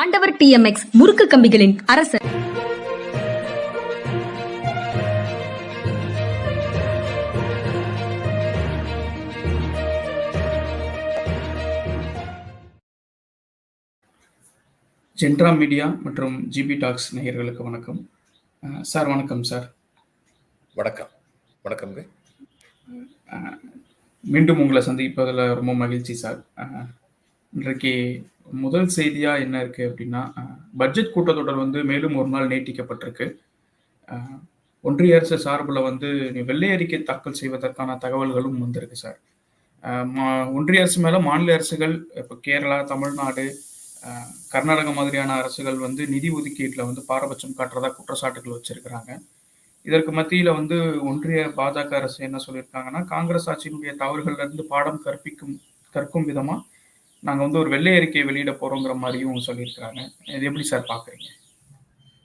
ஆண்டவர் டிஎம்எக்ஸ் முறுக்கு கம்பிகளின் அரசர். ஜென்ட்ரா மீடியா மற்றும் ஜிபி டாக்ஸ் நேயர்களுக்கு வணக்கம். சார் வணக்கம் சார். வணக்கம். வணக்கம்ங்க மீண்டும் உங்களை சந்திப்பதில் ரொம்ப மகிழ்ச்சி சார். இன்றைக்கு முதல் செய்தியாக என்ன இருக்குது அப்படின்னா பட்ஜெட் கூட்டத்தொடர் வந்து மேலும் ஒரு நாள் நீட்டிக்கப்பட்டிருக்கு. ஒன்றிய அரசு சார்பில் வந்து வெள்ளை அறிக்கை தாக்கல் செய்வதற்கான தகவல்களும் வந்திருக்கு சார். மா- ஒன்றிய அரசு மேலே மாநில அரசுகள் இப்போ கேரளா தமிழ்நாடு கர்நாடகா மாதிரியான அரசுகள் வந்து நிதி ஒதுக்கீட்டில் வந்து பாரபட்சம் காட்டுறதா குற்றச்சாட்டுகள் வச்சிருக்கிறாங்க. இதற்கு மத்தியில் வந்து ஒன்றிய பாஜக அரசு என்ன சொல்லியிருக்காங்கன்னா காங்கிரஸ் ஆட்சியினுடைய தவறுகள்லேருந்து பாடம் கற்பிக்கும் கற்கும் விதமாக நாங்க வந்து ஒரு வெள்ளை அறிக்கையை வெளியிட போறோங்கிற மாதிரியும் சொல்லியிருக்கிறாங்க. இது எப்படி சார் பாக்குறீங்க?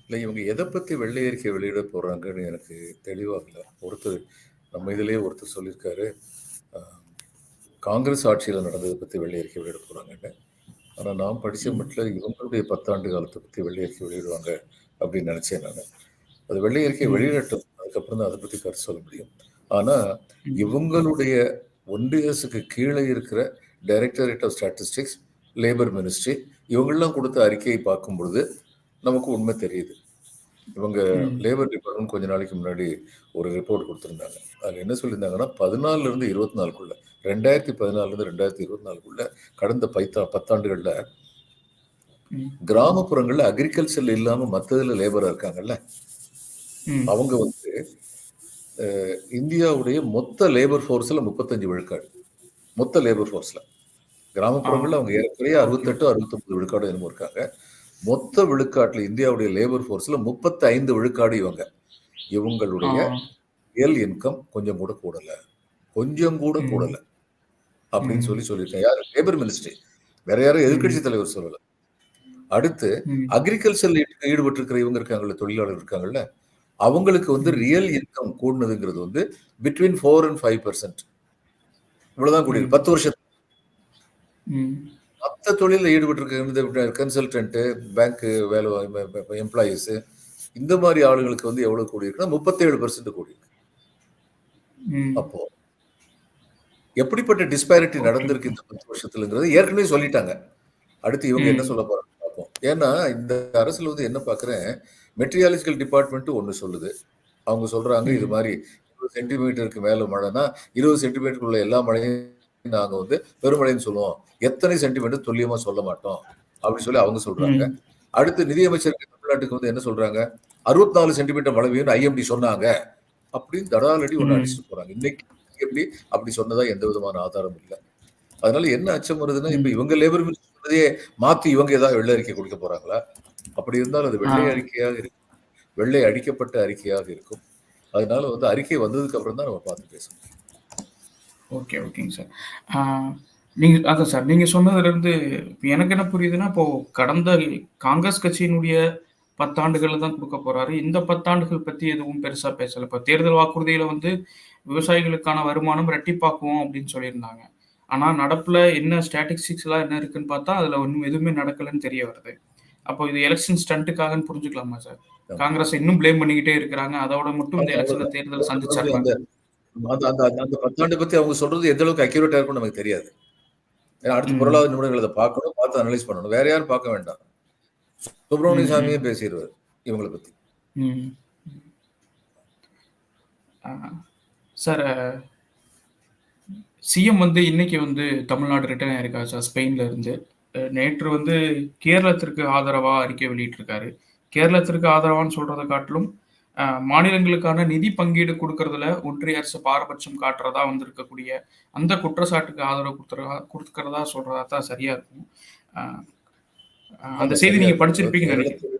இல்லை இவங்க எதை பற்றி வெள்ளை அறிக்கை வெளியிட போகிறாங்கன்னு எனக்கு தெளிவாக இல்லை. ஒருத்தர் நம்ம இதிலேயே ஒருத்தர் சொல்லியிருக்காரு காங்கிரஸ் ஆட்சியில் நடந்ததை பற்றி வெள்ளை அறிக்கை வெளியிட போகிறாங்கன்னு ஆனால் நான் படித்த மட்டும் இவங்களுடைய பத்தாண்டு காலத்தை பற்றி வெள்ளை அறிக்கை வெளியிடுவாங்க அப்படின்னு நினச்சேன் நான். அது வெள்ளை அறிக்கை. வெளியிடட்டும். அதுக்கப்புறம் தான் அதை பற்றி கருத்து சொல்ல முடியும். ஆனால் இவங்களுடைய ஒன்றிய அரசுக்கு கீழே இருக்கிற directorate of statistics labour ministry இவங்கெல்லாம் கொடுத்த அறிக்கையை பார்க்கும் பொழுது நமக்கு உண்மை தெரியுது இவங்க. லேபர் டிபார்ட்மெண்ட் கொஞ்ச நாளைக்கு முன்னாடி ஒரு ரிப்போர்ட் கொடுத்துருந்தாங்க அதில் என்ன சொல்லியிருந்தாங்கன்னா பதினாலுல இருந்து இருபத்தி நாலுக்குள்ள ரெண்டாயிரத்தி பதினாலுலேருந்து ரெண்டாயிரத்தி இருபத்தி நாலுக்குள்ள கடந்த பைத்தா பத்தாண்டுகளில். கிராமப்புறங்களில் அக்ரிகல்ச்சர்ல இல்லாமல் மற்றதுல லேபராக இருக்காங்கல்ல. அவங்க வந்து இந்தியாவுடைய மொத்த லேபர் ஃபோர்ஸில் முப்பத்தஞ்சு விழுக்காடு மொத்த லேபர் ஃபோர்ஸில் கிராமப்புறங்களில் அவங்க ஏறக்குறைய அறுபத்தெட்டு அறுபத்தொம்பது விழுக்காடு என்னமோ இருக்காங்க. மொத்த விழுக்காட்டில் இந்தியாவுடைய லேபர் ஃபோர்ஸில் முப்பத்தி ஐந்து விழுக்காடு இவங்க. இவங்களுடைய. ரியல் இன்கம் கொஞ்சம் கூட கூடல. கொஞ்சம் கூட. கூடல. அப்படின்னு. சொல்லி சொல்லியிருக்கேன் யார்? லேபர் மினிஸ்ட்ரி வேற யாரும் எதிர்க்கட்சி தலைவர் சொல்லல. அடுத்து. அக்ரிகல்ச்சர்ல ஈடுபட்டு இருக்கிற இவங்க இருக்காங்கல்ல தொழிலாளர் இருக்காங்கல்ல அவங்களுக்கு வந்து ரியல் இன்கம் கூடுனதுங்கிறது வந்து between four and five percent இவ்வளவுதான் கூடியிருக்கு. பத்து ம். மற்ற தொழிலில் ஈடுபட்டு இருக்க கன்சல்டன்ட்டு பேங்க் வேலை எம்ப்ளாயீஸ் இந்த மாதிரி ஆளுங்களுக்கு வந்து எவ்வளவு கூடியிருக்குன்னா முப்பத்தேழு பர்சன்ட் கூடியிருக்கு. அப்போ எப்படிப்பட்ட டிஸ்பாரிட்டி நடந்திருக்கு இந்த பத்து வருஷத்துலங்கிறது ஏற்கனவே சொல்லிட்டாங்க அடுத்து இவங்க என்ன. சொல்ல போறாங்க பார்ப்போம் ஏன்னா இந்த அரசுல வந்து என்ன பார்க்குறேன் மெட்ரியாலஜிக்கல் டிபார்ட்மெண்ட் ஒன்று சொல்லுது அவங்க சொல்றாங்க இது. மாதிரி சென்டிமீட்டருக்கு மேல மழைனா இருபது சென்டிமீட்டருக்குள்ள எல்லா மழையும் நாங்க வந்து பெருமழைன்னு சொல்லுவோம். எத்தனை சென்டிமீட்டர் துல்லியமா சொல்ல மாட்டோம். அப்படின்னு சொல்லி அவங்க சொல்றாங்க. அடுத்து நிதியமைச்சர் தமிழ்நாட்டுக்கு வந்து என்ன சொல்றாங்க? அறுபத்தி நாலு சென்டிமீட்டர் மழை பெய்யும்னு ஐஎம்டி சொன்னாங்க. அப்படின்னு தடாலடி ஒன்று. அடிச்சுட்டு போறாங்க. இன்னைக்கு எப்படி அப்படி சொன்னதா எந்த விதமான ஆதாரம் இல்லை. அதனால என்ன அச்சம் வருதுன்னா இப்ப. இவங்க லேபர் மினிஸ்டர் சொன்னதையே மாத்தி இவங்க ஏதாவது வெள்ளை அறிக்கை கொடுக்க போறாங்களா? அப்படி இருந்தால் அது வெள்ளை. அறிக்கையாக இருக்கும். வெள்ளை அடிக்கப்பட்ட அறிக்கையாக இருக்கும். அதனால வந்து அறிக்கை வந்ததுக்கு அப்புறம் தான் நம்ம பார்த்து பேசணும். ஓகே ஓகேங்க சார். நீங்கள் நீங்க அதான் சார் நீங்க சொன்னதுல இருந்து எனக்கு என்ன புரியுதுன்னா இப்போ கடந்த காங்கிரஸ் கட்சியினுடைய பத்தாண்டுகள் தான் கொடுக்க போறாரு. இந்த பத்தாண்டுகள் பத்தி எதுவும் பெருசா பேசல. இப்போ தேர்தல் வாக்குறுதியில வந்து விவசாயிகளுக்கான வருமானம் ரெட்டிப்பாக்குவோம் அப்படின்னு சொல்லியிருந்தாங்க. ஆனா நடப்புல என்ன ஸ்டாட்டிஸ்டிக்ஸ் எல்லாம் என்ன இருக்குன்னு பார்த்தா அதுல ஒன்றும் எதுவுமே நடக்கலன்னு தெரிய வருது. அப்போ இது எலெக்ஷன் ஸ்டண்ட்டுக்காகன்னு புரிஞ்சுக்கலாமா சார்? காங்கிரஸ் இன்னும் ப்ளேம் பண்ணிக்கிட்டே இருக்கிறாங்க. அதோட மட்டும் இந்த எலெக்ஷன்ல தேர்தல் சந்திச்சாங்க அந்த அந்த பத்தாண்டு பத்தி அவங்க சொல்றது எந்த அளவுக்கு அக்யூரேட்டா இருக்கும்னு நமக்கு தெரியாது. ஏன்னா அடுத்த. பொருளாதார நிபுணர்கள் அதை பார்க்கணும் பார்த்து அனலைஸ் பண்ணணும். வேற யாரும் பார்க்க வேண்டாம். சுப்பிரமணிய. சாமியே பேசிடுவார் இவங்களை பத்தி. சார் சிஎம் வந்து இன்னைக்கு வந்து தமிழ்நாடு ரிட்டர்ன் ஆயிருக்காரு சார்? ஸ்பெயின்ல இருந்து. நேற்று வந்து கேரளத்திற்கு ஆதரவா அறிக்கை வெளியிட்டிருக்காரு. கேரளத்திற்கு ஆதரவான்னு சொல்றதை காட்டிலும் மாநிலங்களுக்கான நிதி பங்கீடு கொடுக்கறதுல ஒன்றிய அரசு பாரபட்சம் காட்டுறதா வந்திருக்கக்கூடிய அந்த குற்றச்சாட்டுக்கு ஆதரவு கொடுத்துறதா கொடுக்கறதா சொல்றதா தான் சரியா இருக்கும். அந்த செய்தி நீங்க கேரளத்துடைய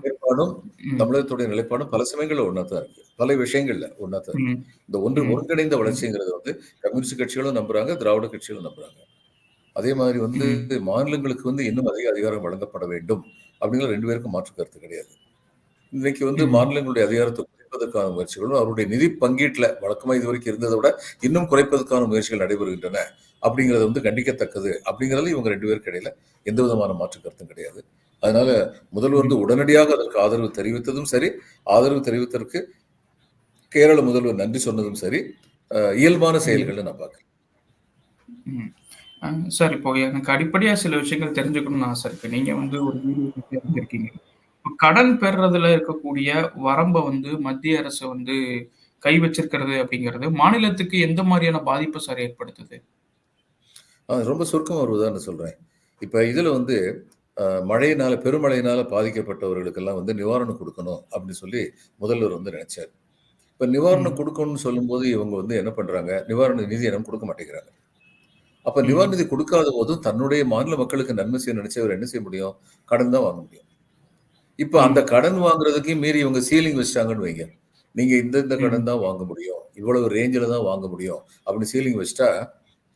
நிலைப்பாடும் தமிழகத்துடைய நிலைப்பாடும் பல சமயங்கள்ல ஒன்னா தான் இருக்கு. பல விஷயங்கள்ல ஒன்னா தான் இருக்கு. ம், இந்த ஒன்று ஒருங்கிணைந்த வளர்ச்சிங்கிறது வந்து கம்யூனிஸ்ட் கட்சிகளும் நம்புறாங்க திராவிட கட்சிகளும் நம்புறாங்க. அதே மாதிரி வந்து மாநிலங்களுக்கு வந்து இன்னும் அதிக அதிகாரம் வழங்கப்பட வேண்டும் அப்படிங்கிற ரெண்டு பேருக்கும் மாற்று கருத்து கிடையாது. இன்னைக்கு வந்து மாநிலங்களுடைய அதிகாரத்தை குறைப்பதற்கான முயற்சிகளும் அவருடைய நிதி பங்கீட்டுல வழக்கமா இது வரைக்கும் இருந்ததை விட இன்னும் குறைப்பதற்கான முயற்சிகள் நடைபெறுகின்றன அப்படிங்கிறது வந்து கண்டிக்கத்தக்கது அப்படிங்கிறதுல இவங்க ரெண்டு பேருக்கு இடையில எந்த விதமான மாற்று கருத்தும் கிடையாது. அதனால முதல்வர் வந்து உடனடியாக அதற்கு ஆதரவு தெரிவித்ததும் சரி ஆதரவு தெரிவித்ததற்கு கேரள முதல்வர் நன்றி சொன்னதும் சரி இயல்பான செயல்களை நான் பார்க்கிறேன். அஹ் சார் இப்போ எனக்கு அடிப்படையா சில விஷயங்கள் தெரிஞ்சுக்கணும்னு ஆசை இருக்கு. நீங்க வந்து ஒரு வீடியோ அறிஞ்சிருக்கீங்க இப்ப கடன் பெறுறதுல இருக்கக்கூடிய வரம்பை வந்து மத்திய அரசு வந்து கை வச்சிருக்கிறது அப்படிங்கிறது மாநிலத்துக்கு எந்த மாதிரியான பாதிப்பு சார் ஏற்படுத்துது? ஆஹ் ரொம்ப சுருக்கமாக ஒரு உதாரணம் சொல்கிறேன் இப்போ இதில் வந்து ஆஹ் மழையினால பெருமழையினால பாதிக்கப்பட்டவர்களுக்கெல்லாம் வந்து நிவாரணம் கொடுக்கணும் அப்படின்னு சொல்லி முதல்வர் வந்து நினைச்சார். இப்போ நிவாரணம் ம். கொடுக்கணும்னு சொல்லும்போது இவங்க வந்து என்ன பண்ணுறாங்க நிவாரண நிதி இனம் கொடுக்க மாட்டேங்கிறாங்க. அப்போ. நிவாரண நிதி கொடுக்காத போதும் தன்னுடைய மாநில மக்களுக்கு நன்மை செய்ய நினைச்சவர் என்ன செய்ய முடியும் கடன் தான் வாங்க முடியும் இப்போ அந்த. கடன் வாங்குறதுக்கு மீறி இவங்க சீலிங் வச்சிட்டாங்கன்னு வைங்க நீங்க இந்த இந்த. கடன் தான் வாங்க முடியும் இவ்வளவு ரேஞ்சில் தான் வாங்க முடியும் அப்படின்னு சீலிங் வச்சிட்டா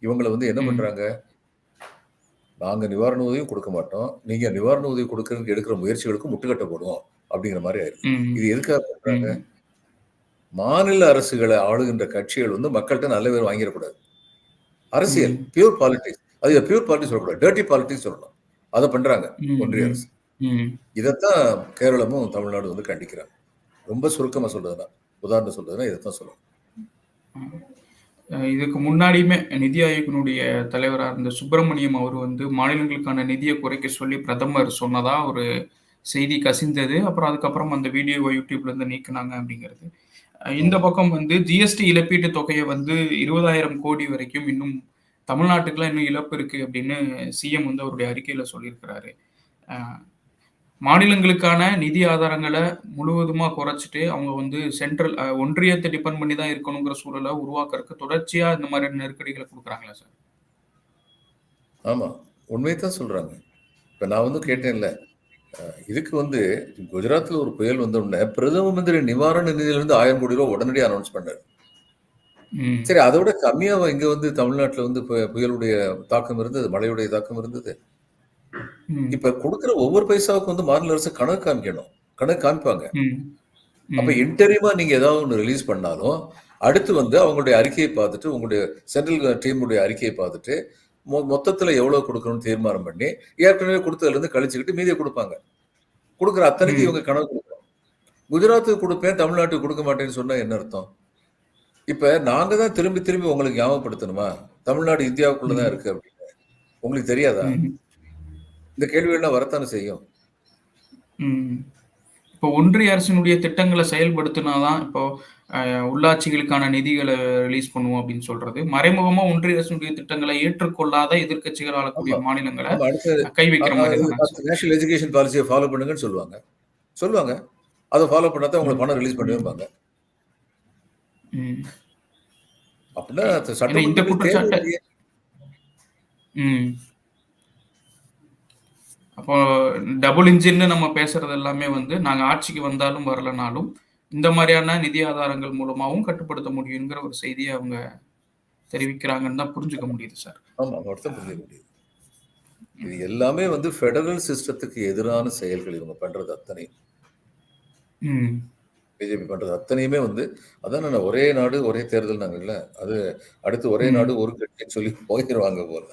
இவங்களை வந்து என்ன. பண்றாங்க நாங்க நிவாரண உதவியும் கொடுக்க மாட்டோம் நீங்க நிவாரண உதவி கொடுக்கறதுக்கு எடுக்கிற முயற்சிகளுக்கு முட்டுக்கட்ட போடுவோம் அப்படிங்கிற மாதிரி ஆயிருக்கு. இது எதுக்காக பண்றாங்க. மாநில அரசுகளை ஆளுகின்ற கட்சிகள் வந்து மக்கள்கிட்ட நல்ல பேர் வாங்கிடக்கூடாது அரசியல். பியூர் பாலிடிக்ஸ் அது பியூர் பாலிடிக்ஸ் சொல்லக்கூடாது டர்ட்டி பாலிடிக்ஸ் சொல்லணும் அதை பண்றாங்க. ஒன்றிய. அரசு. இதைத்தான் கேரளமும் தமிழ்நாடு வந்து கண்டிக்கிறாங்க ரொம்ப சுருக்கமா சொல்றதுன்னா உதாரணம் சொல்றதுன்னா இதைத்தான் சொல்லணும் இதுக்கு முன்னாடியுமே நிதி ஆயோக்கினுடைய தலைவராக இருந்த சுப்பிரமணியம் அவர் வந்து மாநிலங்களுக்கான நிதியை குறைக்க சொல்லி பிரதமர் சொன்னதா ஒரு செய்தி கசிந்தது அப்புறம் அதுக்கப்புறம் அந்த வீடியோவை யூடியூப்ல இருந்து நீக்கினாங்க அப்படிங்கிறது இந்த பக்கம் வந்து ஜிஎஸ்டி இழப்பீட்டு தொகையை வந்து இருபதாயிரம் கோடி வரைக்கும் இன்னும் தமிழ்நாட்டுக்குலாம் இன்னும் இழப்பு இருக்கு அப்படின்னு சிஎம் வந்து அவருடைய அறிக்கையில சொல்லியிருக்கிறாரு. மாநிலங்களுக்கான நிதி ஆதாரங்களை முழுவதுமா குறைச்சிட்டு அவங்க வந்து சென்ட்ரல் ஒன்றியத்தை டிபெண்ட் பண்ணி தான் இருக்கணுங்கிற சூழலை உருவாக்குறதுக்கு தொடர்ச்சியா இந்த மாதிரி நெருக்கடிகளை கொடுக்குறாங்களா சார்? ஆமா உண்மையை தான் சொல்றாங்க. இப்ப நான் வந்து கேட்டேன்ல இதுக்கு வந்து குஜராத்ல ஒரு புயல் வந்த உடனே பிரதம மந்திரி நிவாரண நிதியிலிருந்து ஆயிரம் கோடி ரூபாய் உடனடி அனௌன்ஸ் பண்ணாரு. சரி அதை விட கம்மியா இங்க வந்து தமிழ்நாட்டுல வந்து புயலுடைய தாக்கம் இருந்தது மழையுடைய தாக்கம் இருந்தது. இப்ப கொடுக்கிற ஒவ்வொரு பைசாவுக்கும் வந்து மாநில அரசு கணக்கு காமிக்கணும். கணக்கு காமிப்பாங்க. அப்ப ம், இன்டரிமா நீங்க ஏதாவது ஒன்று ரிலீஸ் பண்ணாலும் அடுத்து வந்து அவங்களுடைய அறிக்கையை பார்த்துட்டு உங்களுடைய சென்ட்ரல் டீமுடைய அறிக்கையை பார்த்துட்டு மொ- மொத்தத்துல எவ்வளவு கொடுக்கணும்னு தீர்மானம் பண்ணி ஏற்கனவே கொடுத்ததுல இருந்து கழிச்சுக்கிட்டு மீதியை கொடுப்பாங்க. கொடுக்குற அத்தனைக்கு. இவங்க கணக்கு கொடுக்கணும். குஜராத்துக்கு கொடுப்பேன் தமிழ்நாட்டுக்கு கொடுக்க மாட்டேன்னு சொன்னா என்ன அர்த்தம்? இப்ப நாங்க தான் திரும்பி திரும்பி உங்களுக்கு ஞாபகப்படுத்தணுமா? தமிழ்நாடு இந்தியாவுக்குள்ளதான் ம், இருக்கு அப்படின்னு. உங்களுக்கு தெரியாதா? இந்த கேள்விகள்லாம் வரத்தானே செய்யும். இப்போ ஒன்றிய அரசினுடைய திட்டங்களை செயல்படுத்தினாதான் இப்போ உள்ளாட்சிகளுக்கான நிதிகளை ரிலீஸ் பண்ணுவோம் அப்படின்னு சொல்றது. மறைமுகமா ஒன்றிய அரசினுடைய திட்டங்களை ஏற்றுக்கொள்ளாத எதிர்க்கட்சிகள் ஆளக்கூடிய மாநிலங்களை கை வைக்கிற மாதிரி தானே நேஷனல் எஜுகேஷன் பாலிசியை ஃபாலோ பண்ணுங்கன்னு சொல்லுவாங்க. சொல்லுவாங்க. அதை ஃபாலோ பண்ணாதான் ம், உங்களுக்கு பணம் ரிலீஸ் பண்ணுவாங்க. அப்படின்னா இந்த குற்றச்சாட்டை அப்போ டபுள் இன்ஜின்னு நம்ம பேசுறது எல்லாமே வந்து நாங்க ஆட்சிக்கு வந்தாலும் வரலனாலும் இந்த மாதிரியான நிதி ஆதாரங்கள் மூலமாவும் கட்டுப்படுத்த முடியுங்கிற ஒரு செய்தியை அவங்க தெரிவிக்கிறாங்கன்னு தான் புரிஞ்சுக்க முடியுது சார். ஆமா அப்படித்தான் புரிஞ்சுக்க முடியுது. இது எல்லாமே வந்து ஃபெடரல் சிஸ்டத்துக்கு எதிரான செயல்கள் இவங்க பண்றது அத்தனை பிஜேபி பண்றது அத்தனையுமே வந்து அதான் நான் ஒரே நாடு ஒரே தேர்தல் நாங்க இல்ல அது அடுத்து ஒரே நாடு ஒரு கட்சின்னு சொல்லி போயிடுவாங்க போல.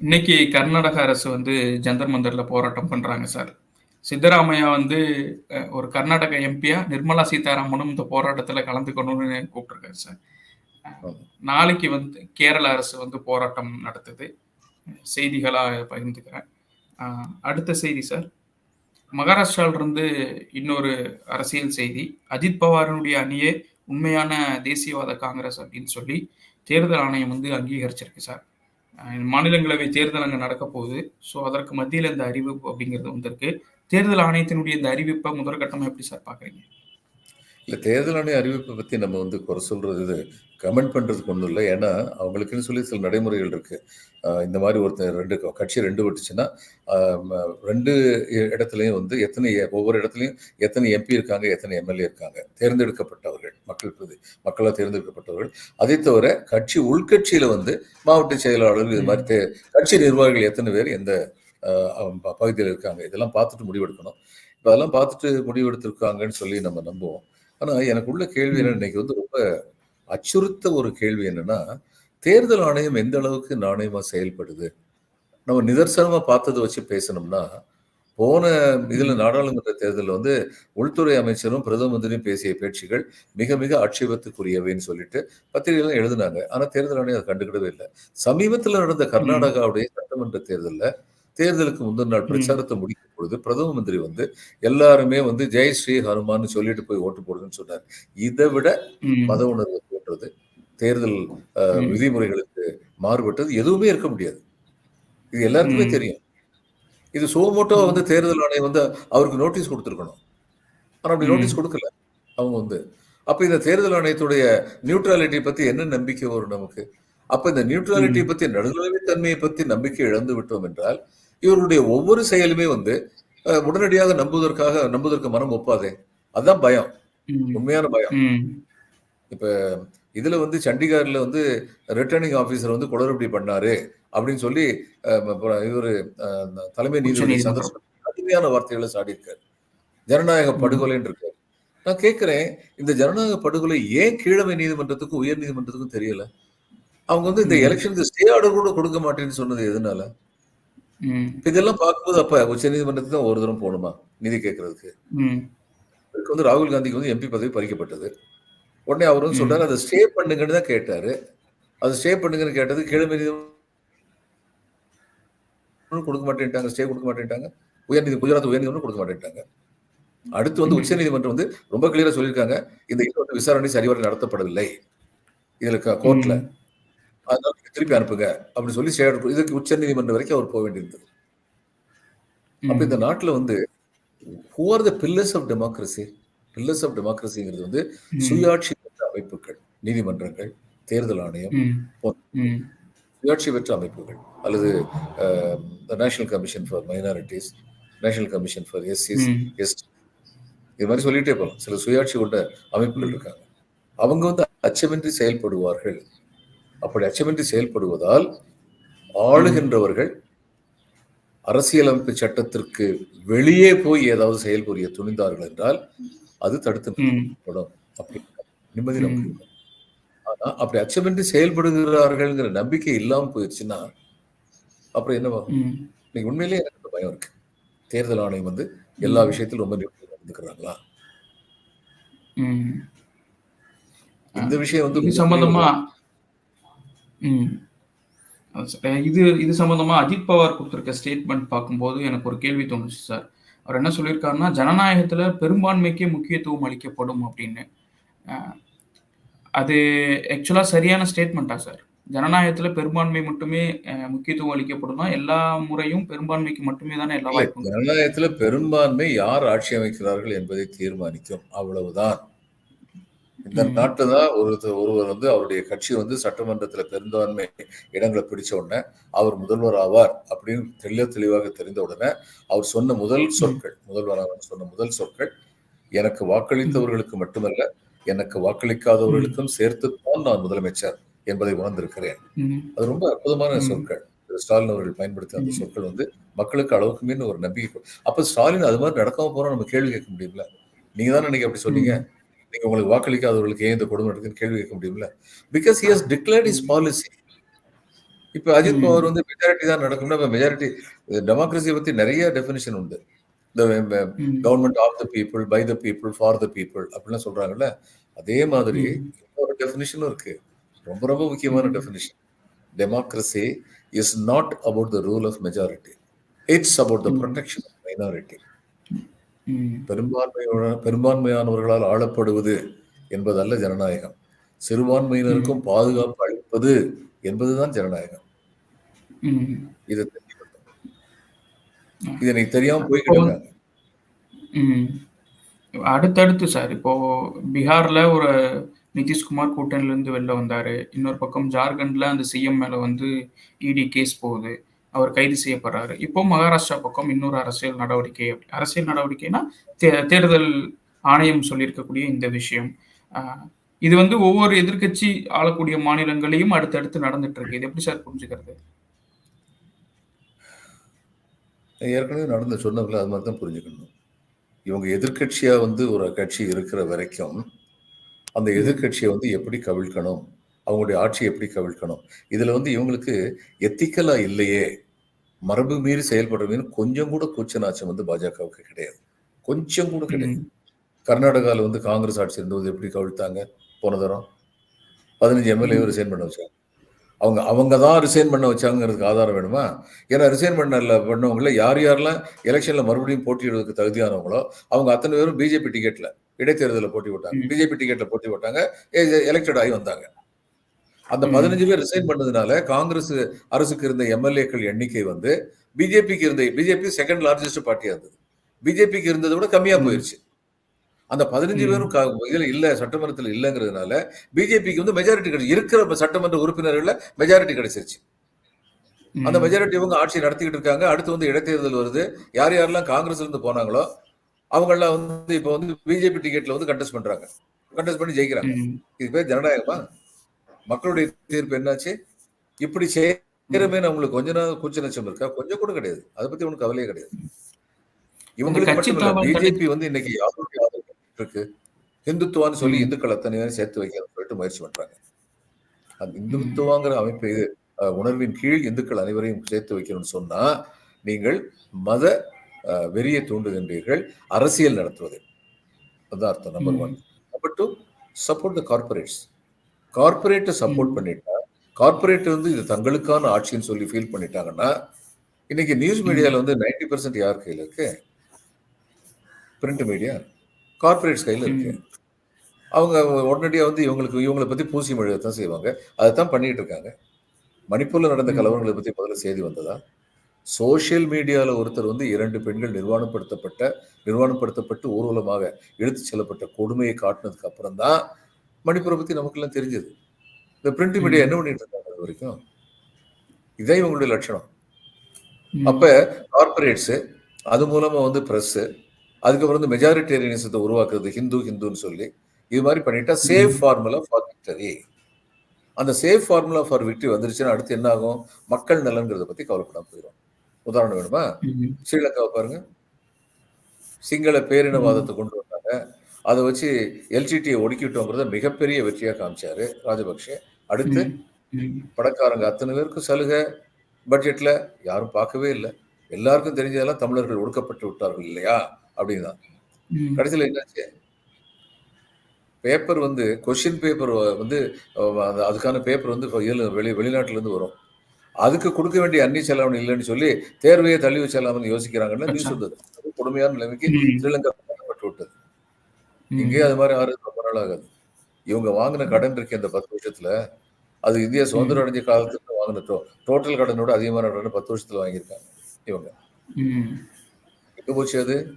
இன்னைக்கு கர்நாடக அரசு வந்து ஜந்தர் மந்தர்ல போராட்டம் பண்றாங்க சார். சித்தராமையா வந்து ஒரு கர்நாடக எம்பியா நிர்மலா சீதாராமனும் இந்த போராட்டத்துல கலந்துக்கணும்னு கூப்பிட்டுருக்காரு சார். நாளைக்கு வந்து கேரள அரசு வந்து போராட்டம் நடத்துது. செய்திகளா பகிர்ந்துக்கிறேன். அடுத்த செய்தி சார். மகாராஷ்டிராவிலிருந்து இன்னொரு அரசியல் செய்தி. அஜித் பவாரினுடைய அணியே உண்மையான தேசியவாத காங்கிரஸ் அப்படின்னு சொல்லி தேர்தல் ஆணையம் வந்து அங்கீகரிச்சிருக்கு சார். மாநிலங்களவை தேர்தல் அங்கே நடக்க போகுது ஸோ அதற்கு மத்தியில் இந்த அறிவிப்பு அப்படிங்கிறது வந்திருக்கு. தேர்தல் ஆணையத்தினுடைய இந்த அறிவிப்பை முதற்கட்டமாக எப்படி சார் பார்க்குறீங்க? இல்லை தேர்தல் ஆணைய அறிவிப்பை பற்றி நம்ம வந்து குறை சொல்கிறது இது கமெண்ட் பண்ணுறதுக்கு ஒன்றும் இல்லை. ஏன்னா அவங்களுக்குன்னு சொல்லி சில நடைமுறைகள் இருக்குது இந்த மாதிரி ஒருத்தர் ரெண்டு கட்சி ரெண்டு விட்டுச்சுன்னா ரெண்டு இடத்துலையும் வந்து எத்தனை ஒவ்வொரு இடத்துலையும் எத்தனை எம்பி இருக்காங்க எத்தனை எம்எல்ஏ இருக்காங்க. தேர்ந்தெடுக்கப்பட்டவர்கள் மக்கள் பிரதி மக்களால் தேர்ந்தெடுக்கப்பட்டவர்கள். அதை தவிர கட்சி உள்கட்சியில் வந்து மாவட்ட செயலாளர்கள் இது மாதிரி தே- கட்சி நிர்வாகிகள் எத்தனை பேர் எந்த பகுதியில் இருக்காங்க. இதெல்லாம் பார்த்துட்டு முடிவெடுக்கணும். இப்போ அதெல்லாம் பார்த்துட்டு முடிவெடுத்திருக்காங்கன்னு சொல்லி நம்ம நம்புவோம். ஆனா எனக்கு உள்ள கேள்வி என்ன இன்னைக்கு வந்து ரொம்ப அச்சுறுத்த ஒரு கேள்வி என்னன்னா தேர்தல் ஆணையம் எந்த அளவுக்கு நாணயமா செயல்படுது? நம்ம நிதர்சனமா பார்த்ததை வச்சு பேசணும்னா போன இதுல நாடாளுமன்ற தேர்தலில் வந்து உள்துறை அமைச்சரும் பிரதம மந்திரியும் பேசிய பேச்சுகள் மிக மிக ஆட்சேபத்துக்குரியவைன்னு சொல்லிட்டு பத்திரிகைலாம் எழுதினாங்க. ஆனா தேர்தல் ஆணையம் அதை கண்டுக்கிடவே இல்லை. சமீபத்தில் நடந்த கர்நாடகாவுடைய சட்டமன்ற தேர்தலில் தேர்தலுக்கு முந்தின நாள் பிரச்சாரத்தை முடிக்கும் பொழுது பிரதம மந்திரி வந்து எல்லாருமே வந்து ஜெய் ஸ்ரீ ஹனுமான்னு சொல்லிட்டு போய் ஓட்டு போடுங்கன்னு சொன்னார். இதை விட மத உணர்வு தோன்றது தேர்தல். விதிமுறைகளுக்கு மாறுபட்டது எதுவுமே இருக்க முடியாது. இது எல்லாருக்குமே. தெரியும். இது சோமோட்டோ வந்து தேர்தல் ஆணையம் வந்து அவருக்கு நோட்டீஸ் கொடுத்துருக்கணும். ஆனா அப்படி. நோட்டீஸ் கொடுக்கல. அவங்க வந்து அப்ப இந்த தேர்தல் ஆணையத்துடைய நியூட்ரலிட்டி பத்தி என்ன நம்பிக்கை வரும் நமக்கு? அப்ப இந்த நியூட்ரலிட்டி. பத்தி நடுநிலைத்தன்மையை பத்தி நம்பிக்கை இழந்து விட்டோம் என்றால் இவருடைய ஒவ்வொரு செயலுமே வந்து உடனடியாக நம்புவதற்காக நம்புவதற்கு மனம் ஒப்பாதே. அதுதான் பயம். உண்மையான பயம். இப்ப இதுல வந்து சண்டிகார்ல வந்து ரிட்டர்னிங் ஆபீசர் வந்து குளறுபடி பண்ணாரு அப்படின்னு சொல்லி இவரு தலைமை நீதிபதி. சந்திரசூட் கடுமையான வார்த்தைகளை சாடியிருக்காரு. ஜனநாயக. படுகொலைன்னு இருக்காரு நான் கேட்கிறேன் இந்த ஜனநாயக படுகொலை ஏன் கீழமை நீதிமன்றத்துக்கும் உயர் நீதிமன்றத்துக்கும் தெரியல? அவங்க வந்து இந்த. எலெக்ஷனுக்கு ஸ்டே ஆர்டர் கூட கொடுக்க மாட்டேன்னு சொன்னது எதனால? இதெல்லாம் பார்க்கும்போது அப்ப உச்ச நீதிமன்றத்துக்கு தான் ஒரு தரம் போகணுமா? நிதி கேட்கறதுக்கு. இதுக்கு வந்து ராகுல் காந்திக்கு வந்து எம்பி பதவி பறிக்கப்பட்டது. உடனே அவர் வந்து. சொல்றாரு அதை ஸ்டே பண்ணுங்கன்னு தான் கேட்டாரு. அதை ஸ்டே பண்ணுங்கன்னு கேட்டது கீழமை நீதிமன்றம் கொடுக்க மாட்டேன்ட்டாங்க ஸ்டே கொடுக்க மாட்டேன்ட்டாங்க. உயர்நீதி குஜராத் உயர்நீதிமன்றம் கொடுக்க மாட்டேன்ட்டாங்க. அடுத்து வந்து ம். உச்சநீதிமன்றம் வந்து ரொம்ப கிளியரா சொல்லியிருக்காங்க இந்த விசாரணை சரிவர நடத்தப்படவில்லை. இதுல கோர்ட்ல அதனால நீங்க திருப்பி அனுப்புங்க அப்படின்னு சொல்லி இதுக்கு உச்சநீதிமன்றம் வரைக்கும் அவர் போக வேண்டியிருந்தது. அப்ப இந்த நாட்டுல வந்து who are the pillars of democracy pillars of டெமோக்ரஸிங்கிறது வந்து சுயாட்சி பெற்ற அமைப்புகள் நீதிமன்றங்கள் தேர்தல் ஆணையம் சுயாட்சி பெற்ற அமைப்புகள் அல்லது national commission for minorities national commission for எஸ்சிஸ் ST இது மாதிரி சொல்லிட்டே போகலாம் சில சுயாட்சி கொண்ட அமைப்புகள் இருக்காங்க. அவங்க வந்து அச்சமின்றி செயல்படுவார்கள். அப்படி அச்சமின்றி செயல்படுவதால் ஆளுகின்றவர்கள் அரசியலமைப்பு சட்டத்திற்கு வெளியே போய் ஏதாவது செயல்புரிய துணிந்தார்கள் என்றால் அது தடுத்து அப்படி நிம்மதி. நமக்கு. ஆனா அப்படி அச்சமின்றி செயல்படுகிறார்கள்ங்கிற நம்பிக்கை இல்லாம போயிடுச்சுன்னா அப்புறம் என்னவாகும் ம், இன்னைக்கு உண்மையிலேயே எனக்கு பயம் இருக்கு தேர்தல் ஆணையம் வந்து எல்லா. விஷயத்திலும் ரொம்ப நடந்துக்கிறாங்களா. இந்த விஷயம் வந்து சம்பந்தமா இது இது சம்பந்தமா அஜித் பவார் கொடுத்திருக்க ஸ்டேட்மெண்ட் பார்க்கும்போது எனக்கு ஒரு கேள்வி தோணுச்சு சார் அவர் என்ன சொல்லியிருக்காருன்னா ஜனநாயகத்துல பெரும்பான்மைக்கே முக்கியத்துவம் அளிக்கப்படும் அப்படின்னு. அது ஆக்சுவலா சரியான ஸ்டேட்மெண்ட்டா சார் ஜனநாயகத்துல பெரும்பான்மை மட்டுமே முக்கியத்துவம் அளிக்கப்படும்னா எல்லா முறையும் பெரும்பான்மைக்கு மட்டுமே தானே எல்லா வாய்ப்பும் ஜனநாயகத்துல பெரும்பான்மை யார் ஆட்சி அமைக்கிறார்கள் என்பதை தீர்மானிக்கும். அவ்வளவுதான். இந்த. நாட்டில் தான் ஒரு ஒருவர் வந்து அவருடைய கட்சி வந்து சட்டமன்றத்துல பெரும்பான்மை இடங்களை பிடிச்ச உடனே அவர் முதல்வர் ஆவார் அப்படின்னு தெளிய தெளிவாக தெரிந்த உடனே அவர் சொன்ன முதல் சொற்கள் முதல்வராக சொன்ன முதல் சொற்கள் எனக்கு வாக்களித்தவர்களுக்கு மட்டுமல்ல எனக்கு வாக்களிக்காதவர்களுக்கும் சேர்த்துத்தான் நான் முதலமைச்சர் என்பதை உணர்ந்திருக்கிறேன். அது ரொம்ப அற்புதமான. சொற்கள் ஸ்டாலின் அவர்கள் பயன்படுத்திய அந்த. சொற்கள் வந்து மக்களுக்கு அளவுக்கு மீன் ஒரு நம்பிக்கை அப்ப ஸ்டாலின் அது மாதிரி நடக்காம போனா நம்ம கேள்வி கேட்க முடியும்ல நீங்க தான் அன்னைக்கு அப்படி சொன்னீங்க நீங்க உங்களுக்கு வாக்களிக்காதவர்களுக்கு ஏன் இந்த கொடுமை நடக்குதுன்னு கேள்வி கேட்க முடியும்ல because he has declared is policy இப்ப அஜித். பவார் வந்து மெஜாரிட்டி தான் நடக்கும்னா மெஜாரிட்டி டெமோக்ரஸியை பத்தி நிறைய டெஃபினிஷன் உண்டு இந்த. Government of the people by the people for the people அப்படிலாம் சொல்றாங்கல்ல அதே மாதிரி. இன்னொரு டெஃபினிஷனும் இருக்கு ரொம்ப ரொம்ப முக்கியமான. Definition democracy is not about the rule of majority it's about the. Protection of minority. பெரும்பான்மையோட பெரும்பான்மையானவர்களால் ஆளப்படுவது என்பதல்ல ஜனநாயகம். சிறுபான்மையினருக்கும் பாதுகாப்பு அளிப்பது என்பதுதான் ஜனநாயகம். ம். இதை எனக்கு தெரியாம போய்கிட்டு. அடுத்தடுத்து சார் இப்போ பீகார்ல ஒரு நிதிஷ்குமார் கூட்டணில இருந்து வெளில வந்தாரு. இன்னொரு பக்கம் ஜார்க்கண்ட்ல அந்த சிஎம் மேல வந்து இடி கேஸ் போகுது. அவர் கைது செய்யப்படுறாரு. இப்போ மகாராஷ்டிரா பக்கம் இன்னொரு அரசியல் நடவடிக்கை அரசியல் நடவடிக்கைனா தே- தேர்தல் ஆணையம் சொல்லியிருக்கக்கூடிய இந்த விஷயம். இது வந்து ஒவ்வொரு எதிர்க்கட்சி ஆளக்கூடிய மாநிலங்களையும் அடுத்தடுத்து நடந்துட்டு இருக்கு இது எப்படி சார் புரிஞ்சுக்கிறது? ஏற்கனவே நடந்து சொன்னவங்கள அது மாதிரி தான் புரிஞ்சுக்கணும். இவங்க எதிர்கட்சியாக வந்து ஒரு கட்சி இருக்கிற வரைக்கும் அந்த எதிர்க்கட்சியை வந்து எப்படி கவிழ்க்கணும்? அவங்களுடைய ஆட்சியை எப்படி கவிழ்க்கணும்? இதில் வந்து இவங்களுக்கு எத்திக்கலாக இல்லையே. மரபு மீறி செயல்படுறதுன்னு கொஞ்சம் கூட கூச்ச நாச்சம் வந்து பாஜகவுக்கு கிடையாது. கொஞ்சம் கூட கிடையாது. கர்நாடகாவில் வந்து காங்கிரஸ் ஆட்சி இருந்தது எப்படி கவிழ்த்தாங்க? போன தரம். பதினஞ்சு எம்எல்ஏ ரிசைன் பண்ண வச்சாங்க. அவங்க அவங்க தான் ரிசைன் பண்ண வச்சாங்கிறதுக்கு ஆதாரம் வேணுமா? ஏன்னா ரிசைன் பண்ணல பண்ணவங்கள யார் யாரெல்லாம் எலெக்ஷனில் மறுபடியும் போட்டியிடுவதற்கு தகுதியானவங்களோ அவங்க அத்தனை பேரும் பிஜேபி டிக்கெட்டில் இடைத்தேர்தலில் போட்டி போட்டாங்க. பிஜேபி டிக்கெட்டில் போட்டி போட்டாங்க. எலெக்டட் ஆகி வந்தாங்க. அந்த. பதினஞ்சு பேர் ரிசைன் பண்ணதுனால காங்கிரஸ் அரசுக்கு இருந்த எம்எல்ஏக்கள் எண்ணிக்கை வந்து பிஜேபிக்கு இருந்த பிஜேபி செகண்ட் லார்ஜஸ்ட் பார்ட்டியா இருந்தது பிஜேபிக்கு இருந்ததை விட கம்மியா. போயிருச்சு அந்த பதினஞ்சு. பேரும் இதுல இல்ல சட்டமன்றத்தில் இல்லைங்கிறதுனால பிஜேபிக்கு வந்து மெஜாரிட்டி கிடைச்சு இருக்கிற சட்டமன்ற உறுப்பினர்கள்ல மெஜாரிட்டி கிடைச்சிருச்சு. அந்த மெஜாரிட்டி இவங்க ஆட்சி நடத்திக்கிட்டு இருக்காங்க அடுத்து வந்து இடைத்தேர்தல் வருது யார் யாரெல்லாம் காங்கிரஸ்ல இருந்து போனாங்களோ அவங்கெல்லாம் வந்து இப்போ வந்து பிஜேபி டிக்கெட்ல வந்து கண்டெஸ்ட் பண்றாங்க கண்டெஸ்ட் பண்ணி ஜெயிக்கிறாங்க. இது பேர் ஜனநாயகமா மக்களுடைய தீர்ப்பு என்னாச்சு? இப்படி செய்யறமே நம்மளுக்கு கொஞ்ச நாள் கூச்ச நச்சம் இருக்கா? கொஞ்சம் கூட கிடையாது. அதை பத்தி ஒன்றும் கவலையே கிடையாது. இவங்களுக்கு மட்டும் இல்ல பிஜேபி வந்து இன்னைக்கு யாருடைய ஆதரவு இருக்கு? ஹிந்துத்துவான்னு சொல்லி. இந்துக்கள் அத்தனை பேரும் சேர்த்து வைக்கணும்னு சொல்லிட்டு முயற்சி பண்றாங்க. அந்த இந்துத்துவாங்கிற அமைப்பு இது, உணர்வின் கீழ் இந்துக்கள் அனைவரையும் சேர்த்து வைக்கணும்னு சொன்னா நீங்கள் மத வெறியை தூண்டுகின்றீர்கள். அரசியல் நடத்துவது. அதுதான் அர்த்தம் number. One number two support the corporates கார்பரேட்டை support. பண்ணிட்டா கார்பரேட் வந்து இது தங்களுக்கான ஆட்சின்னு சொல்லி ஃபீல் பண்ணிட்டாங்கன்னா இன்னைக்கு நியூஸ் ம். மீடியால வந்து நைன்டி பர்சன்ட் யார் கையில இருக்கு பிரிண்ட் மீடியா கார்பரேட்ஸ் கையில இருக்கு. அவங்க உடனடியாக வந்து இவங்களுக்கு இவங்களை பத்தி பூசி மொழியத்தான் செய்வாங்க அதைத்தான் பண்ணிட்டு இருக்காங்க மணிப்பூர்ல நடந்த. கலவரங்களை பத்தி முதல்ல செய்தி வந்ததா சோஷியல் மீடியால ஒருத்தர் வந்து இரண்டு பெண்கள் நிர்வாணப்படுத்தப்பட்ட நிர்வாணப்படுத்தப்பட்டு ஊர்வலமாக இழுத்துச் செல்லப்பட்ட கொடுமையை காட்டினதுக்கு அப்புறம் தான் மணிப்பூரை பத்தி நமக்கெல்லாம் தெரிஞ்சது. இந்த பிரிண்ட் மீடியா. என்ன பண்ணிட்டு இருக்காங்க அது வரைக்கும்? இதான் இவங்களுடைய லட்சணம். அப்ப கார்பரேட்ஸ் அது மூலமா வந்து பிரஸ் அதுக்கப்புறம் வந்து மெஜாரிட்டேரியனிசத்தை உருவாக்குறது ஹிந்து ஹிந்துன்னு சொல்லி இது மாதிரி பண்ணிட்டா சேஃப். ஃபார்முலா ஃபார் விக்டரி அந்த சேஃப் ஃபார்முலா ஃபார் விக்டரி வந்துருச்சுன்னா அடுத்து என்ன ஆகும்? மக்கள் நலன்கிறத பத்தி கவலைப்படாம போயிடும் உதாரணம் வேணுமா. ஸ்ரீலங்காவை பாருங்க. சிங்கள பேரினவாதத்தை கொண்டு வந்தாங்க. அதை வச்சு எல்டிடியை ஒடுக்கிட்டோங்கிறத மிகப்பெரிய வெற்றியா காமிச்சாரு ராஜபக்ஷே அடுத்து. பணக்காரங்க அத்தனை பேருக்கும் சலுகை பட்ஜெட்ல யாரும் பார்க்கவே இல்லை எல்லாருக்கும் தெரிஞ்சதெல்லாம் தமிழர்கள் ஒடுக்கப்பட்டு விட்டார்கள் இல்லையா அப்படின்னு. கடைசியில் என்னாச்சு பேப்பர் வந்து கொஸ்டின் பேப்பர் வந்து அதுக்கான பேப்பர் வந்து வெளி வெளிநாட்டுல இருந்து வரும் அதுக்கு கொடுக்க வேண்டிய அந்நிய செலாவணி இல்லைன்னு சொல்லி தேர்வையை தள்ளி வச்சலாம்னு யோசிக்கிறாங்கன்னு நியூஸ். வந்தது கொடுமையான நிலைமைக்கு. ஸ்ரீலங்கா இங்கேயே அது மாதிரி ஆறு ரொம்ப நாள் ஆகாது. இவங்க வாங்கின கடன் இருக்கு இந்த பத்து வருஷத்துல. அது இந்தியா சுதந்திரம் அடைஞ்ச காலத்துக்கு வாங்கின டோட்டல் கடனோட அதிகமான கடன் பத்து வருஷத்துல வாங்கியிருக்காங்க இவங்க. எங்க போச்சு அது?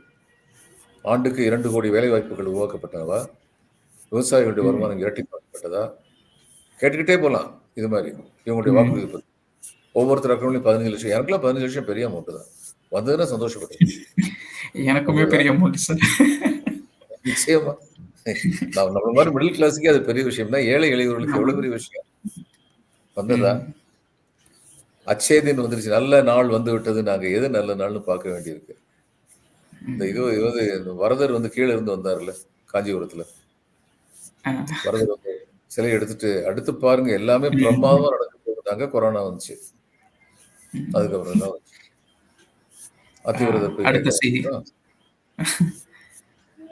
ஆண்டுக்கு இரண்டு கோடி வேலை வாய்ப்புகள் உருவாக்கப்பட்டனவா? விவசாயிகளுடைய. வருமானம் இரட்டிப்பாக்கப்பட்டதா கேட்டுக்கிட்டே போலாம் இது மாதிரி. இவங்களுடைய. வாக்குறுதி பத்தி. ஒவ்வொருத்தர் அக்கௌண்ட்லையும் பதினஞ்சு லட்சம் எனக்குலாம் பதினஞ்சு லட்சம் பெரிய அமௌண்ட் தான். வந்ததுன்னா சந்தோஷப்பட்டேன். எனக்குமே பெரிய அமௌண்ட் சார் நிச்சயமா. நம்ம நம்ம மாதிரி மிடில் கிளாஸுக்கே அது பெரிய விஷயம் தான் ஏழை எளியவர்களுக்கு எவ்வளவு பெரிய விஷயம்? வந்ததா? ம். அச்சய தின் வந்துருச்சு. நல்ல நாள் வந்து விட்டது. நாங்க எது நல்ல நாள்னு பார்க்க வேண்டியிருக்கு. இந்த இது இது வரதர் வந்து கீழே இருந்து வந்தார்ல காஞ்சிபுரத்துல. வரதர் வந்து சிலை எடுத்துட்டு அடுத்து பாருங்க எல்லாமே பிரமாதமா நடக்க போகுதாங்க. கொரோனா வந்துச்சு. அதுக்கப்புறம் தான் போய் அடுத்த. செய்தி.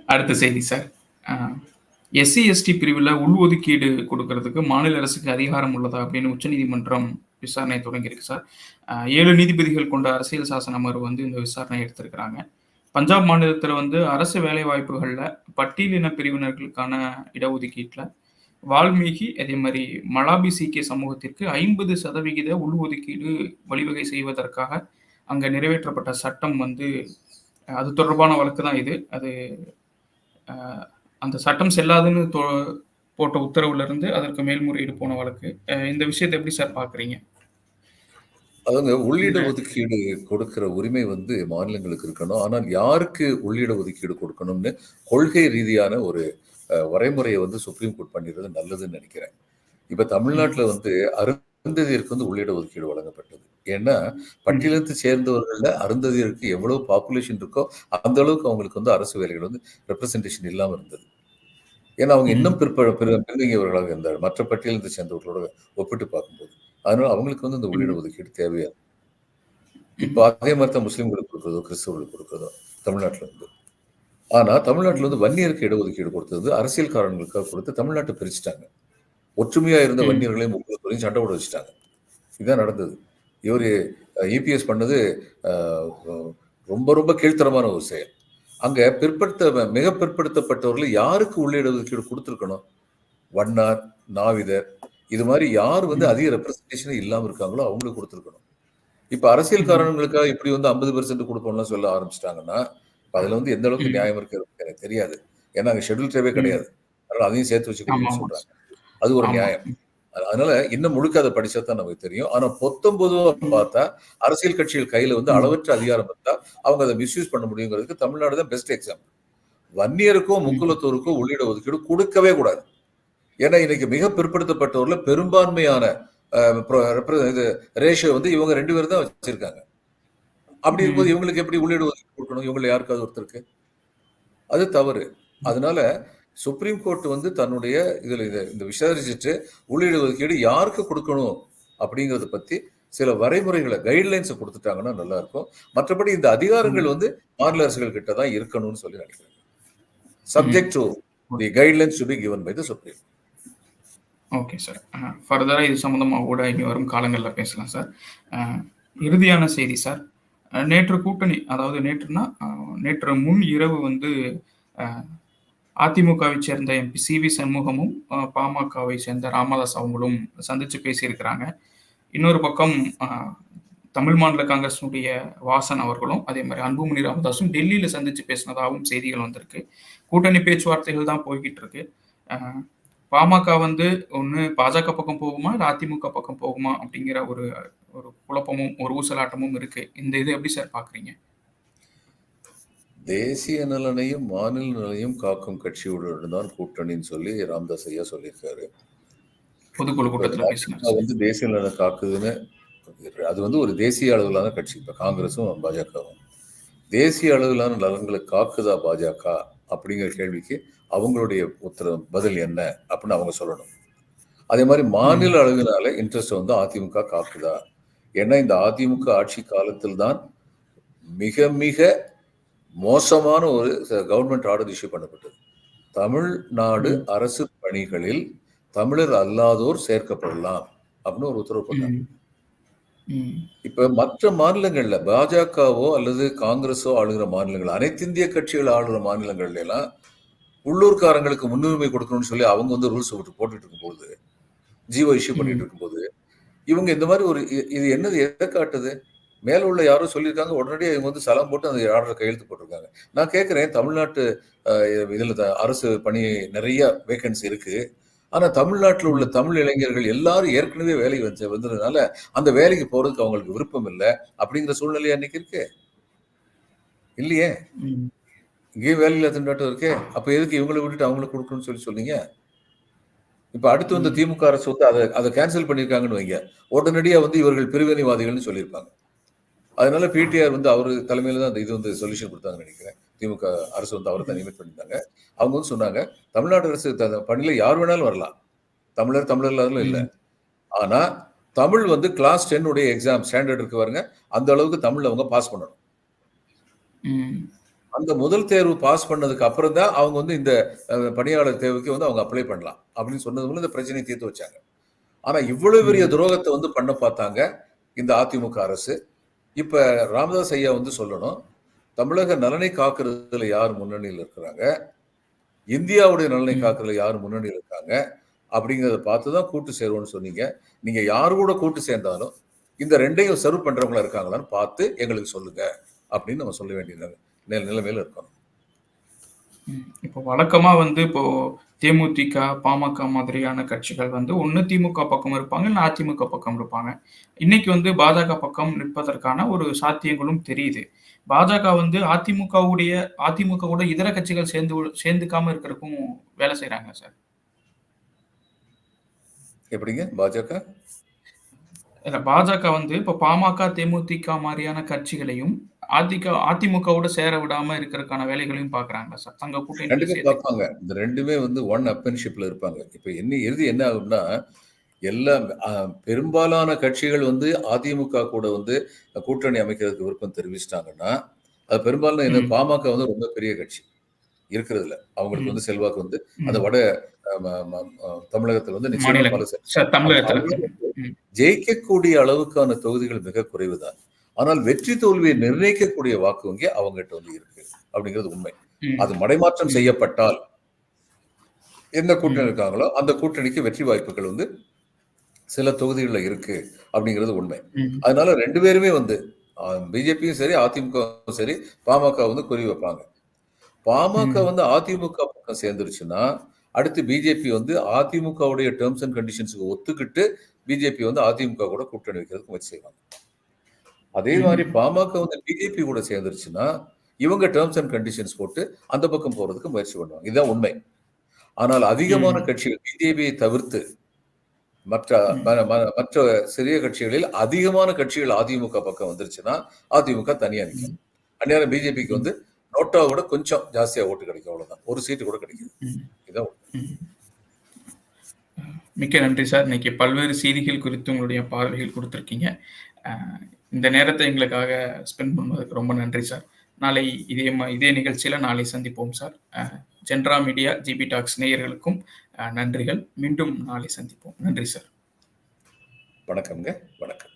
அடுத்த செய்தி சார் எஸ்சி எஸ்டி பிரிவில் உள்ஒதுக்கீடு கொடுக்கறதுக்கு மாநில அரசுக்கு அதிகாரம் உள்ளதா அப்படின்னு உச்சநீதிமன்றம் விசாரணை தொடங்கியிருக்கு சார் ஏழு நீதிபதிகள் கொண்ட அரசியல் சாசன அமர்வு வந்து இந்த விசாரணை எடுத்திருக்கிறாங்க. பஞ்சாப் மாநிலத்தில் வந்து அரசு வேலை வாய்ப்புகளில் பட்டியலின பிரிவினர்களுக்கான இடஒதுக்கீட்டில் வால்மீகி அதே மாதிரி மலாபி சீக்கிய சமூகத்திற்கு ஐம்பது சதவிகித உள்ஒதுக்கீடு வழிவகை செய்வதற்காக அங்கே நிறைவேற்றப்பட்ட சட்டம் வந்து அது தொடர்பான வழக்கு தான் இது. அது அந்த சட்டம் செல்லாதுன்னு போட்ட உத்தரவுல இருந்து அதற்கு மேல்முறையீடு போன வழக்கு. இந்த விஷயத்தை எப்படி சார் பாக்குறீங்க அதுங்க உள்ளிட ஒதுக்கீடு கொடுக்கிற உரிமை வந்து மாநிலங்களுக்கு இருக்கணும். ஆனால் யாருக்கு உள்ளிட ஒதுக்கீடு கொடுக்கணும்னு கொள்கை ரீதியான ஒரு வரைமுறையை வந்து சுப்ரீம் கோர்ட் பண்ணிடுறது நல்லதுன்னு நினைக்கிறேன். இப்ப தமிழ்நாட்டுல வந்து அருந்ததியருக்கு வந்து உள்ளிட ஒதுக்கீடு வழங்கப்பட்டது. ஏன்னா பட்டியலத்தை சேர்ந்தவர்கள்ல அருந்ததியருக்கு எவ்வளவு பாப்புலேஷன் இருக்கோ அந்த அளவுக்கு அவங்களுக்கு வந்து அரசு வேலைகள் வந்து ரெப்ரசன்டேஷன் இல்லாம இருந்தது. ஏன்னா அவங்க இன்னும் பிற்ப பிற- பின்தங்கியவர்களாக இருந்தார் மற்ற பட்டியலத்தை சேர்ந்தவர்களோட ஒப்பிட்டு பார்க்கும்போது. அதனால அவங்களுக்கு வந்து இந்த உள்ளிட ஒதுக்கீடு தேவையா? இப்போ அதே மாதிரி தான் முஸ்லீம்களுக்கு கொடுக்குறதோ கிறிஸ்தவர்களுக்கு கொடுக்குறதோ தமிழ்நாட்டில் இருந்து. ஆனா தமிழ்நாட்டில் வந்து வன்னியருக்கு இடஒதுக்கீடு கொடுத்தது அரசியல் காரணங்களுக்காக கொடுத்து தமிழ்நாட்டை பிரிச்சுட்டாங்க. ஒற்றுமையா இருந்த. வன்னியர்களையும் முக்குலத்தோரையும் சண்டை போட வச்சுட்டாங்க. இதுதான் நடந்தது. இவர் இபிஎஸ் பண்ணது அஹ், ரொம்ப ரொம்ப கீழ்த்தரமான ஒரு செயல் அங்க பிற்படுத்த மிக பிற்படுத்தப்பட்டவர்கள் யாருக்கு உள்ள இடஒதுக்கீடு கொடுத்துருக்கணும் வண்ணார் நாவிதர் இது மாதிரி யார் வந்து. அதிக ரெப்ரசன்டேஷனே இல்லாம இருக்காங்களோ அவங்களுக்கு கொடுத்துருக்கணும் இப்ப அரசியல். காரணங்களுக்காக இப்படி வந்து ஐம்பது பெர்சென்ட் கொடுப்போம்லாம் சொல்ல ஆரம்பிச்சிட்டாங்கன்னா அதுல வந்து எந்த அளவுக்கு. நியாயம் இருக்கிறது எனக்கு தெரியாது ஏன்னா அங்க ஷெட்யூல் ட்ரைவே. கிடையாது அதனால அதையும் சேர்த்து வச்சு ஆமா கொடுக்கணும்னு ஆமா சொல்றாங்க அது ஒரு நியாயம் அதனால இன்னும் முழுக்க அதை படிச்சா தான் நமக்கு தெரியும். ஆனா பொத்தம் பொதுவா பார்த்தா அரசியல் கட்சிகள் கையில வந்து. அளவற்ற அதிகாரம் இருந்தா அவங்க அதை மிஸ்யூஸ் பண்ண முடியுங்கிறதுக்கு தமிழ்நாடு தான் பெஸ்ட் எக்ஸாம்பிள் வன்னியருக்கோ ம். முக்குலத்தோருக்கோ உள்ளிட ஒதுக்கீடு கொடுக்கவே கூடாது. ஏன்னா இன்னைக்கு மிக பிற்படுத்தப்பட்டவர்ல பெரும்பான்மையான இது ரேஷியோ வந்து இவங்க ரெண்டு பேரும் தான் வச்சிருக்காங்க. அப்படி. இருக்கும்போது இவங்களுக்கு எப்படி உள்ளிட ஒதுக்கீடு கொடுக்கணும்? இவங்களை யாருக்காவது ஒருத்தருக்கு? அது தவறு. அதனால சுப்ரீம் கோர்ட் வந்து தன்னுடைய இதில் இதை இந்த விசாரிச்சுட்டு உள்ளீடு ஒதுக்கீடு யாருக்கு கொடுக்கணும் அப்படிங்கறத பற்றி சில வரைமுறைகளை கைட்லைன்ஸை கொடுத்துட்டாங்கன்னா நல்லா இருக்கும் மற்றபடி இந்த அதிகாரங்கள் வந்து மாநில அரசுகள் கிட்ட தான் இருக்கணும்னு சொல்லி நினைக்கிறேன். Subject to the guidelines to be given by the supreme okay sir ஃபர்தராக இது சம்மந்தமாக கூட இனி வரும் காலங்களில் பேசலாம் சார் uh, இறுதியான செய்தி சார் uh, நேற்று கூட்டணி அதாவது நேற்றுனா uh, நேற்று முன் இரவு வந்து அதிமுகவை சேர்ந்த எம்பி சி. வி. சண்முகமும் பாமகவை சேர்ந்த ராமதாஸ் அவங்களும் சந்திச்சு பேசியிருக்கிறாங்க. இன்னொரு பக்கம் தமிழ் மாநில காங்கிரஸினுடைய வாசன் அவர்களும் அதே மாதிரி அன்புமணி ராமதாஸும் டெல்லியில் சந்திச்சு பேசினதாகவும் செய்திகள் வந்திருக்கு. கூட்டணி பேச்சுவார்த்தைகள் தான் போய்கிட்டு இருக்கு. பாமக வந்து ஒன்று பாஜக பக்கம் போகுமா இல்லை அதிமுக பக்கம் போகுமா அப்படிங்கிற ஒரு ஒரு குழப்பமும் ஒரு ஊசலாட்டமும் இருக்கு. இந்த இது எப்படி சார் பாக்குறீங்க? தேசிய நலனையும் மாநில நலனையும் காக்கும் கட்சியுடன் தான் கூட்டணின்னு சொல்லி ராமதாஸ் ஐயா சொல்லியிருக்காரு. பொதுக்குழு கூட்டத்தில் வந்து தேசிய நலனை காக்குதுன்னு அது வந்து ஒரு தேசிய அளவிலான கட்சி. இப்ப காங்கிரஸும் பாஜகவும். தேசிய அளவிலான நலன்களை காக்குதா பாஜக அப்படிங்கிற கேள்விக்கு அவங்களுடைய உத்தர பதில் என்ன அப்படின்னு அவங்க சொல்லணும். அதே மாதிரி மாநில அளவினால இன்ட்ரெஸ்ட் வந்து அதிமுக காக்குதா? ஏன்னா இந்த அதிமுக ஆட்சி காலத்தில் தான் மிக மிக மோசமான ஒரு கவர்மெண்ட் ஆர்டர் இஷ்யூ பண்ணப்பட்டது தமிழ்நாடு. அரசு பணிகளில் தமிழர் அல்லாதோர் சேர்க்கப்படலாம் அப்படின்னு ஒரு உத்தரவு. ம். இப்ப மற்ற மாநிலங்கள்ல பாஜகவோ அல்லது காங்கிரஸோ ஆளுகிற மாநிலங்கள் அனைத்திந்திய கட்சிகள் ஆளுகிற மாநிலங்கள்ல எல்லாம் உள்ளூர்காரங்களுக்கு முன்னுரிமை கொடுக்கணும்னு சொல்லி அவங்க வந்து ரூல்ஸ் போட்டு போட்டுட்டு இருக்கும்போது ஜீவோ இஷ்யூ பண்ணிட்டு. இருக்கும்போது இவங்க இந்த மாதிரி ஒரு இது என்னது எதை காட்டுது மேல உள்ள யாரோ சொல்லியிருக்காங்க உடனடியாக இவங்க வந்து சலாம் போட்டு அந்த ஆர்டர் கையெழுத்து போட்டிருக்காங்க. நான் கேட்கிறேன் தமிழ்நாட்டு இதுல அரசு பணி நிறைய வேகன்சி இருக்கு. ஆனா தமிழ்நாட்டில் உள்ள தமிழ் இளைஞர்கள் எல்லாரும் ஏற்கனவே வேலைக்கு வந்து வந்ததுனால அந்த வேலைக்கு போறதுக்கு அவங்களுக்கு விருப்பம் இல்லை அப்படிங்கிற சூழ்நிலை அன்னைக்கு இருக்கு. இல்லையே. இங்கேயும் வேலையில்லா திண்டாட்டம் இருக்கே. அப்ப எதுக்கு இவங்களை விட்டுட்டு அவங்களுக்கு கொடுக்கணும்னு சொல்லி சொன்னீங்க? இப்ப அடுத்து வந்து. திமுக அரசு வந்து அதை அதை கேன்சல் பண்ணியிருக்காங்கன்னு வைங்க. உடனடியா வந்து இவர்கள் பிரிவினைவாதிகள்னு சொல்லியிருப்பாங்க. அதனால பிடிஆர் வந்து அவர் தலைமையில தான் அந்த இது வந்து சொல்யூஷன் கொடுத்தாங்கன்னு நினைக்கிறேன். திமுக அரசு வந்து அவரை தான் நியமிட் பண்ணியிருந்தாங்க அவங்க வந்து சொன்னாங்க தமிழ்நாடு அரசு பணியில யார் வேணாலும் வரலாம். தமிழர் தமிழர் இல்லாதவங்களும் இல்லை. ம். ஆனா தமிழ் வந்து கிளாஸ் டென் உடைய எக்ஸாம் ஸ்டாண்டர்ட் இருக்கு பாருங்க. அந்த அளவுக்கு தமிழ் அவங்க பாஸ் பண்ணணும். அந்த முதல் தேர்வு பாஸ் பண்ணதுக்கு அப்புறம் தான் அவங்க வந்து இந்த பணியாளர் தேர்வுக்கு வந்து அவங்க அப்ளை பண்ணலாம். அப்படின்னு சொன்னது மூலம் இந்த பிரச்சனையை தீர்த்து வச்சாங்க. ஆனா இவ்வளவு பெரிய. துரோகத்தை வந்து பண்ண பார்த்தாங்க இந்த அதிமுக அரசு. இப்ப ராமதாஸ் ஐயா வந்து சொல்லணும் தமிழக நலனை காக்குறதுல யார் முன்னணியில் இருக்கிறாங்க? இந்தியாவுடைய நலனை. காக்குறதுல யார் முன்னணியில் இருக்காங்க? அப்படிங்கிறத பார்த்து தான் கூட்டு சேருவோம்னு சொன்னீங்க. நீங்க யார் கூட கூட்டு சேர்ந்தாலும் இந்த ரெண்டையும் சர்வ் பண்றவங்களா இருக்காங்களான்னு பார்த்து எங்களுக்கு சொல்லுங்க. அப்படின்னு நம்ம சொல்ல வேண்டிய நிலை- நில- நிலைமையில இருக்கணும். இப்போ வழக்கமா வந்து இப்போ தேமுதிக பாமக மாதிரியான கட்சிகள் வந்து ஒண்ணு திமுக பக்கம் இருப்பாங்க இல்ல அதிமுக பக்கம் இருப்பாங்க. இன்னைக்கு வந்து பாஜக பக்கம் நிற்பதற்கான ஒரு சாத்தியங்களும் தெரியுது. பாஜக வந்து அதிமுகவுடைய அதிமுக கூட இதர கட்சிகள் சேர்ந்து சேர்ந்துக்காம இருக்கிறதுக்கும் வேலை செய்றாங்க சார். எப்படிங்க? பாஜக? இல்ல பாஜக வந்து இப்போ பாமக தேமுதிக மாதிரியான கட்சிகளையும் அதிக அதிமுகவோட சேர விடாம இருக்கிறதுக்கான வேலைகளையும் பாக்குறாங்க சார் தங்க கூட்டணி பார்ப்பாங்க இந்த ரெண்டுமே வந்து ஒன் அப்பன்ஷிப்ல இருப்பாங்க இப்ப என்ன இறுதி என்ன ஆகும்னா எல்லாம் அஹ், பெரும்பாலான கட்சிகள் வந்து அதிமுக கூட வந்து கூட்டணி அமைக்கிறதுக்கு விருப்பம் தெரிவிச்சிட்டாங்கன்னா அது பெரும்பாலும் என்ன. பாமக வந்து ரொம்ப பெரிய கட்சி இருக்கிறதுல அவங்களுக்கு. வந்து செல்வாக்கு வந்து. அந்த வட தமிழகத்துல வந்து நிச்சயமா. ஜெயிக்கக்கூடிய அளவுக்கான தொகுதிகள் மிக குறைவுதான் ஆனால் வெற்றி தோல்வியை நிர்ணயிக்கக்கூடிய வாக்கு வங்கி அவங்ககிட்ட வந்து இருக்கு அப்படிங்கிறது உண்மை. அது மடைமாற்றம். செய்யப்பட்டால் எந்த கூட்டணி. இருக்காங்களோ அந்த கூட்டணிக்கு வெற்றி வாய்ப்புகள் வந்து சில தொகுதிகளில் இருக்கு அப்படிங்கிறது உண்மை. அதனால ரெண்டு பேருமே வந்து பிஜேபியும் சரி அதிமுகவும் சரி பாமக வந்து குறி வைப்பாங்க பாமக. வந்து அதிமுக பக்கம் சேர்ந்துருச்சுன்னா அடுத்து பிஜேபி வந்து அதிமுகவுடைய டேர்ம்ஸ் அண்ட் கண்டிஷன்ஸுக்கு ஒத்துக்கிட்டு பிஜேபி வந்து அதிமுக கூட கூட்டணி வைக்கிறதுக்கு முயற்சி செய்வாங்க அதே. மாதிரி பாமக வந்து பிஜேபி கூட சேர்ந்துருச்சுன்னா இவங்க டேர்ம்ஸ் அண்ட் கண்டிஷன்ஸ் போட்டு அந்த பக்கம் போறதுக்கு முயற்சி பண்ணுவாங்க. இதுதான் உண்மை. ஆனால் அதிகமான. கட்சிகள் பிஜேபியை தவிர்த்து மற்ற மற்ற சிறிய கட்சிகளில் அதிகமான கட்சிகள் அதிமுக பக்கம் வந்துருச்சுன்னா அதிமுக தனியா நிற்கும் அந்நேரம் பிஜேபிக்கு வந்து நோட்டாவை விட கொஞ்சம் ஜாஸ்தியா ஓட்டு கிடைக்கும். அவ்வளவுதான். ஒரு சீட்டு கூட கிடைக்கும். இதான். மிக்க நன்றி சார். இன்னைக்கு பல்வேறு செய்திகள் குறித்து உங்களுடைய பார்வைகள் கொடுத்துருக்கீங்க. இந்த நேரத்தை எங்களுக்காக ஸ்பெண்ட் பண்ணுவதற்கு ரொம்ப நன்றி சார் நாளை இதே இதே நிகழ்ச்சியில் நாளை சந்திப்போம் sir Gentra media GB talks நேயர்களுக்கும் நன்றிகள். மீண்டும் நாளை சந்திப்போம். நன்றி சார் வணக்கம்ங்க. வணக்கம்.